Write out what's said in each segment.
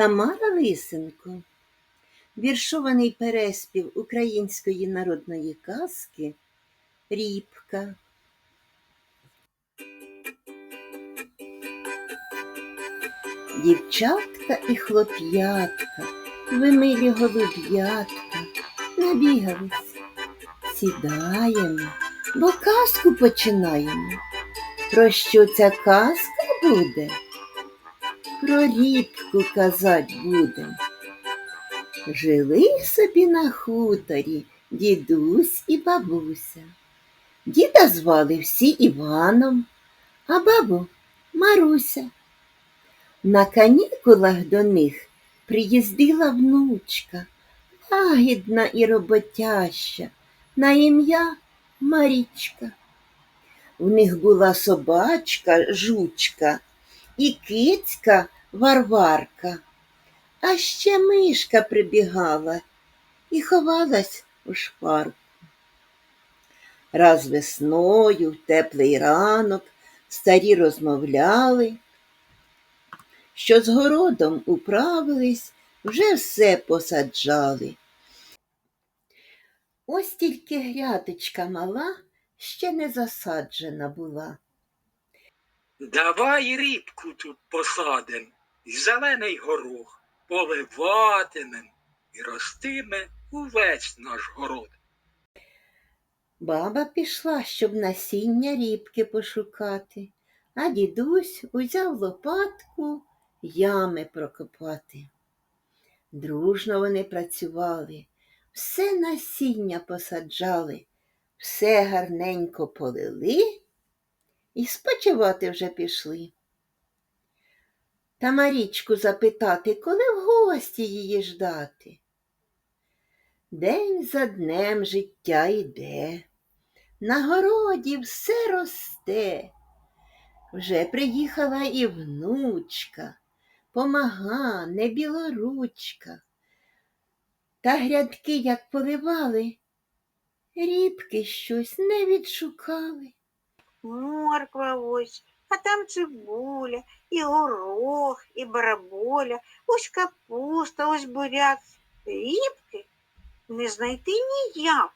Тамара Лисенко. Віршований переспів української народної казки Рібка. Дівчатка і хлоп'ятка, ви милі голуб'ятка, набігались. Сідаємо, бо казку починаємо. Про що ця казка буде? Про рібку казать будем. Жили собі на хуторі дідусь і бабуся. Діда звали всі Іваном, а бабу Маруся. На канікулах до них приїздила внучка, лагідна і роботяща, на ім'я Марічка. У них була собачка, жучка і кицька Варварка. А ще мишка прибігала і ховалась у шпарку. Раз весною, в теплий ранок, старі розмовляли, що з городом управились, вже все посаджали. Ось тільки грядочка мала ще не засаджена була. Давай рібку тут посадим, і зелений горох поливатимем, і ростиме увесь наш город. Баба пішла, щоб насіння рібки пошукати, а дідусь узяв лопатку ями прокопати. Дружно вони працювали, все насіння посаджали, все гарненько полили і спочивати вже пішли. Та Марічку запитати, коли в гості її ждати. День за днем життя йде, на городі все росте. Вже приїхала і внучка, помага, не білоручка. Та грядки, як поливали, рібки щось не відшукали. Морква ось, а там цибуля, і горох, і бараболя, ось капуста, ось буряк. Рібки не знайти ніяк.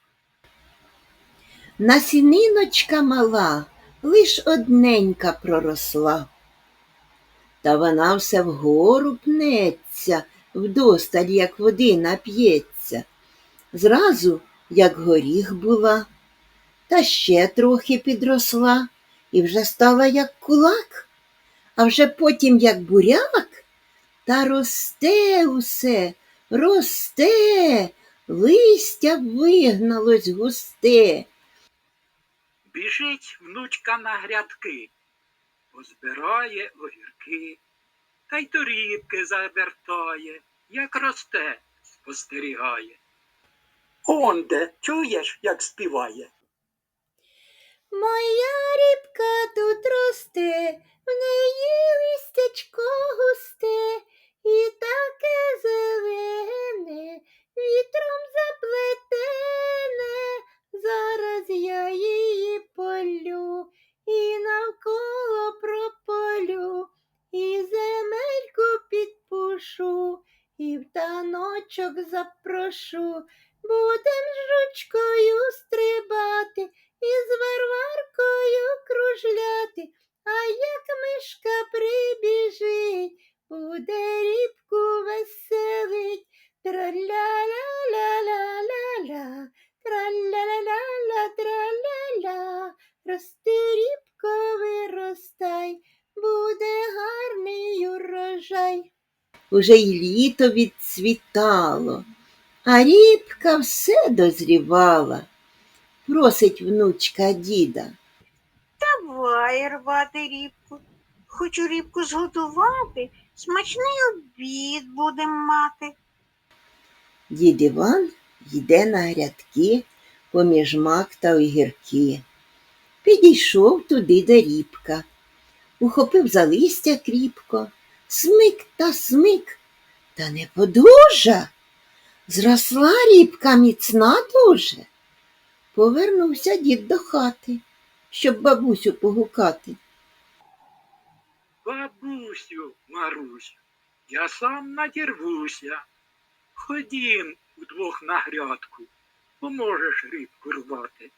Насіниночка мала, лиш одненька проросла. Та вона все вгору пнеться, вдосталь, як води нап'ється. Зразу, як горіх була, та ще трохи підросла і вже стала як кулак, а вже потім як буряк, та росте усе, росте, листя вигналось густе. Біжить внучка на грядки, позбирає огірки, та й до рібки завертає, як росте, спостерігає. Он де, чуєш, як співає? Моя рібка тут росте, в неї урожай. Уже й літо відцвітало, а рібка все дозрівала. Просить внучка діда. Давай рвати рібку. Хочу рібку зготувати, смачний обід будем мати. Дід Іван йде на грядки поміж мак та огірки. Підійшов туди до рібка, ухопив за листя кріпко, смик та смик, та не подужа. Зросла рібка міцна дуже. Повернувся дід до хати, щоб бабусю погукати. Бабусю, Марусю, Я сам надірвуся. Ходім удвох на грядку, поможеш рибку рвати.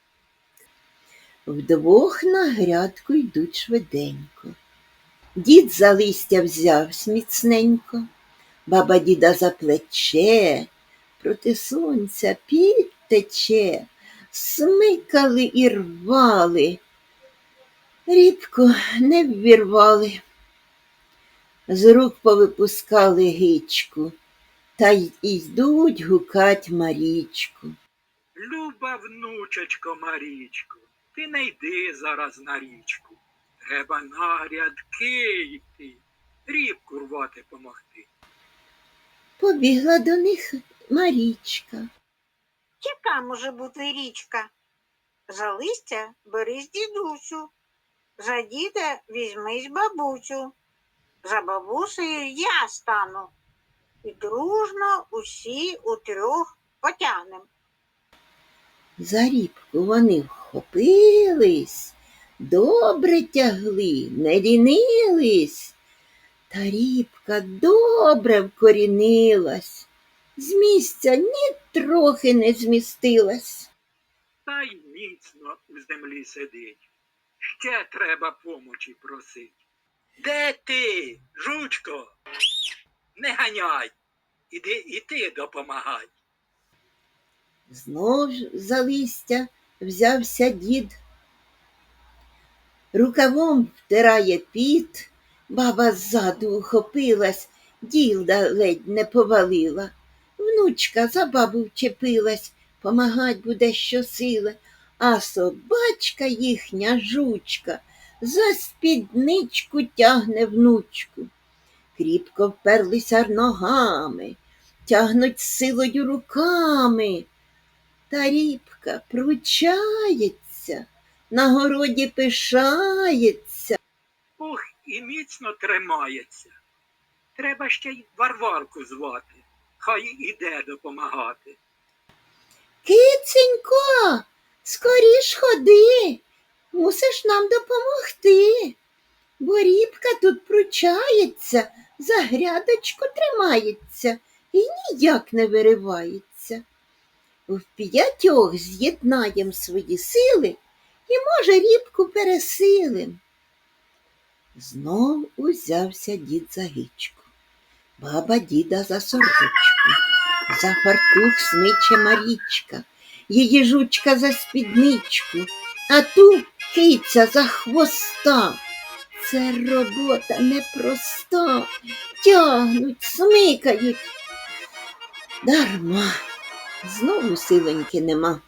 Вдвох на грядку йдуть швиденько. Дід за листя взявсь міцненько, баба діда за плече, проти сонця під тече, смикали і рвали, рібку не ввірвали, з рук повипускали гичку, та й йдуть гукать Марічку. Люба внучечко Марічко, ти не йди зараз на річку. Треба на грядки йти, рібку рвати помогти. Побігла до них Марічка. Яка може бути річка? За листя берись дідусю, за діда візьмись бабусю, за бабусею я стану. І дружно усі утрьох потягнем. За рібку вони вхопились, добре тягли, не лінились. Та рібка добре вкорінилась, з місця ні трохи не змістилась. Та й міцно у землі сидить. Ще треба помочі просить. Де ти, жучко? Не ганяй. Іди і ти допомагай. Знов за листя взявся дід. Рукавом втирає піт, баба ззаду ухопилась, ділда ледь не повалила. Внучка за бабу вчепилась, помагать буде щосили, а собачка їхня жучка за спідничку тягне внучку. Кріпко вперлися ногами, тягнуть силою руками. Та рібка пручається, на городі пишається. Ох, і міцно тримається. Треба ще й варварку звати. Хай іде допомагати. Киценько, скоріш ходи, мусиш нам допомогти, бо рібка тут пручається, за грядочку тримається і ніяк не виривається. В п'ятьох з'єднаєм свої сили і, може, рібку пересилим. Знов узявся дід за гичку, баба діда за сорочку. За фартух смиче Марічка, її жучка за спідничку, а ту киця за хвоста. Це робота непроста, тягнуть, смикають. Дарма, знову силоньки нема.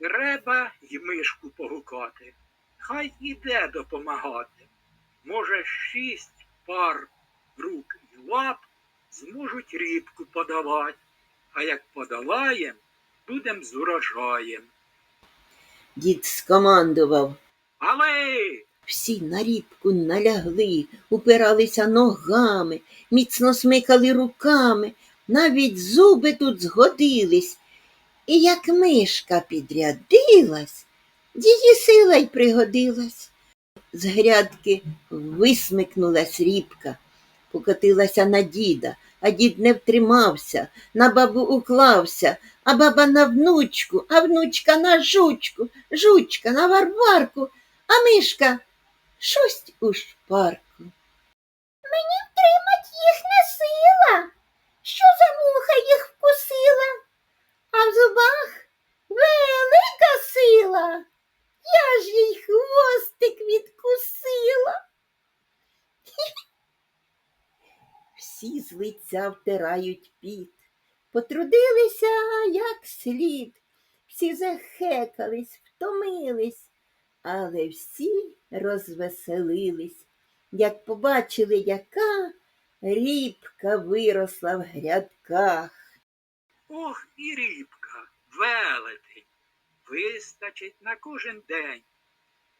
Треба й мишку погукати. Хай іде допомагати. Може, шість пар рук і лап зможуть рібку подавати, а як подолаєм, будем з урожаєм. Дід скомандував. Але Всі на рібку налягли, упиралися ногами, міцно смикали руками, навіть зуби тут згодились. І як мишка підрядилась, її сила й пригодилась. З грядки висмикнулась рібка, покотилася на діда, а дід не втримався, на бабу уклався, а баба на внучку, а внучка на жучку, жучка на варварку, а мишка шусть у шпарку. Мені втримать їх не сила, що за муха їх вкусила, а в зубах велика сила. Я ж їй хвостик відкусила. Всі з лиця втирають піт, потрудилися як слід, всі захекались, втомились, але всі розвеселились, як побачили, яка рібка виросла в грядках. Ох і рібка, велетень, вистачить на кожен день.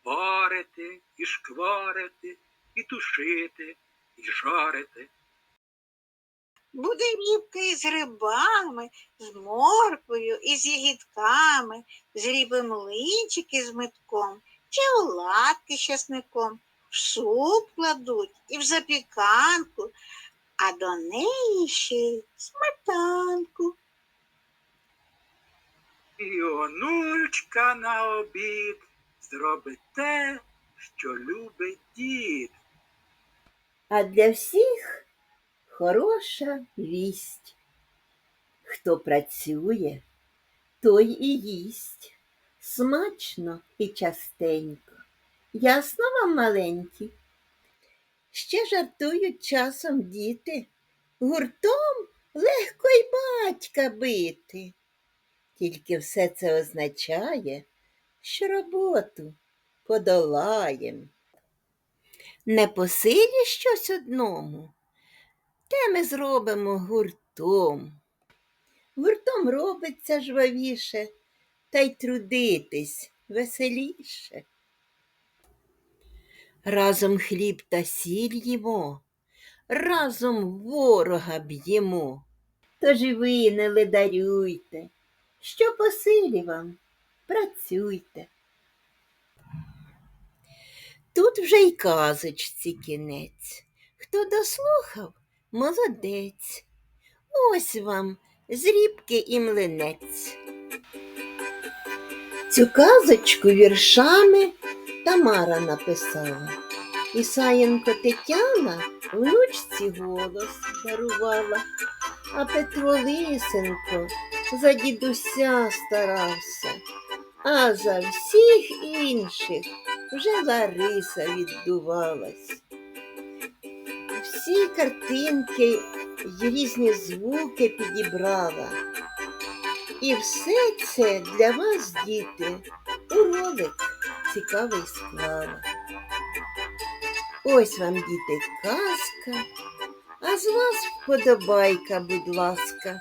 Варити і шкварити, і тушити, і жарити. Буде рібка із грибами, з морквою, і з ягідками, зрібимо млинчики з метком, чи оладки з часником. В суп кладуть і в запіканку, а до неї ще й сметанку. І онучка на обід зробить те, що любить дід. А для всіх хороша вість. Хто працює, той і їсть. Смачно і частенько. Ясно вам, маленькі? Ще жартують часом діти. Гуртом легко й батька бити. Тільки все це означає, що роботу подолаєм. Не по силі щось одному, те ми зробимо гуртом. Гуртом робиться жвавіше, та й трудитись веселіше. Разом хліб та сіль їмо, разом ворога б'ємо. Тож і ви не ледарюйте, що по силі вам, працюйте. Тут вже й казочці кінець. Хто дослухав, молодець. Ось вам зрібки і млинець. Цю казочку віршами Тамара написала. Ісаєнко Тетяна внучці голос дарувала, а Петро Лисенко за дідуся старався, а за всіх інших вже Лариса віддувалась. Всі картинки й різні звуки підібрала. І все це для вас, діти, у ролик цікавий склала. Ось вам, діти, казка, а з вас вподобайка, будь ласка.